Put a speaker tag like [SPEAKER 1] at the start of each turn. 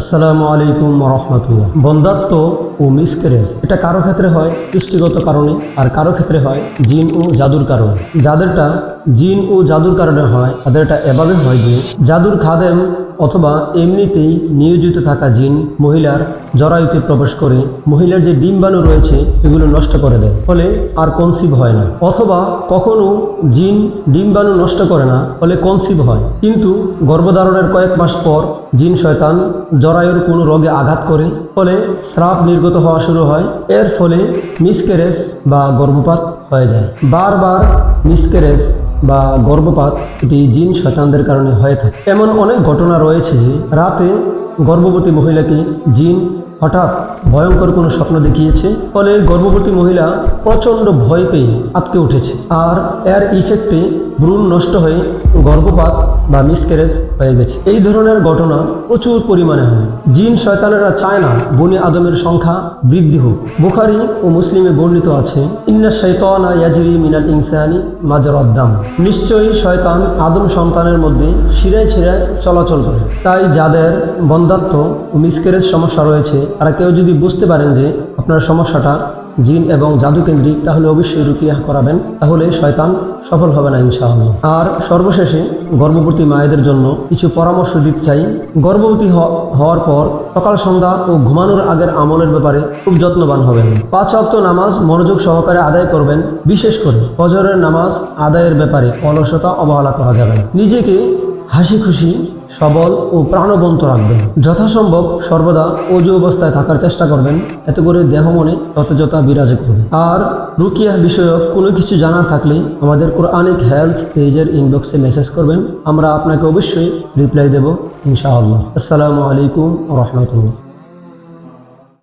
[SPEAKER 1] আসসালামু আলাইকুম রহমতুল্লাহ। বন্ধাত্ম ও মিসক্যারেজ এটা কারও ক্ষেত্রে হয় সৃষ্টিগত কারণে, আর কারও ক্ষেত্রে হয় জিন ও জাদুর কারণে। যাদেরটা জিন ও জাদুর কারণে হয় তাদের এটা এভাবে হয় যে, জাদুর খাদেম অথবা এমনিতেই নিয়োজিত থাকা জিন মহিলার জরায়ুতে প্রবেশ করে, মহিলার যে ডিম্বাণু রয়েছে, এগুলো নষ্ট করে দেয়। ফলে আর কনসিভ হয় না। অথবা কখনো জিন ডিম্বাণু নষ্ট করে না, ফলে কনসিভ হয়। কিন্তু গর্ভধারণের কয়েক মাস পর জিন শয়তান জরায়ুর কোনো রোগে আঘাত করে, ফলে স্রাব নির্গত হওয়া শুরু হয়। এর ফলে মিসকেরেস বা গর্ভপাত হয়ে যায়। বারবার মিসক্যারেজ বা গর্ভপাত, এটি জিন শয়তানদের কারণে হয়ে থাকে। এমন অনেক ঘটনা রয়েছে যে রাতে গর্ভবতী মহিলাকে জিন হঠাৎ ভয়ঙ্কর কোনো স্বপ্ন দেখিয়েছে, ফলে গর্ভবতী মহিলা প্রচণ্ড ভয় পেয়ে আটকে উঠেছে। আর এর ইফেক্টে ভ্রূণ নষ্ট হয়ে গর্ভপাত বা মিসক্যারেজ হয়ে গেছে। এই ধরনের ঘটনা প্রচুর পরিমাণে হয়। জিন শয়তানেরা চায় না বনি আদমের সংখ্যা বৃদ্ধি হোক। বুখারি ও মুসলিমে বর্ণিত আছে, ইন্না শৈতানা ইয়াজরি মিনাল ইনসানি মাজর আদাম নিশ্চয়ই শয়তান আদম সন্তানের মধ্যে শিরায় ছিঁড়ায় চলাচল করে। তাই যাদের বন্ধাত্ম ও মিসক্যারেজ সমস্যা রয়েছে, তারা কেউ যদি বুঝতে পারেন যে আপনার সমস্যাটা জিন এবং জাদুকেন্দ্রিক তাহলে অবশ্যই রুকিয়া করাবেন, তাহলে শয়তান সফল হবে না ইনশাআল্লাহ। আর সর্বশেষে গর্ভবতী মায়েদের জন্য কিছু পরামর্শ দিতে চাই। গর্ভবতী হওয়ার পর সকাল সন্ধ্যা ও ঘুমানোর আগের আমলের ব্যাপারে খুব যত্নবান হবেন। পাঁচ অক্ত নামাজ মনোযোগ সহকারে আদায় করবেন, বিশেষ করে ফজরের নামাজ আদায়ের ব্যাপারে অলসতা অবহেলা করা যাবে নিজেকে হাসি খুশি সবল ও প্রাণবন্ত রাখবেন। যথাসম্ভব সর্বদা অজু অবস্থায় থাকার চেষ্টা করবেন। এত করে দেহ মনে সতেজতা বিরাজ করবে। আর রুকিয়া বিষয়ক কোনো কিছু জানার থাকলে আমাদের কোরআনিক হেলথ পেজের ইনবক্সে মেসেজ করবেন। আমরা আপনাকে অবশ্যই রিপ্লাই দেব, ইনশাআল্লাহ। আসসালামু আলাইকুম রহমতুল্লাহ।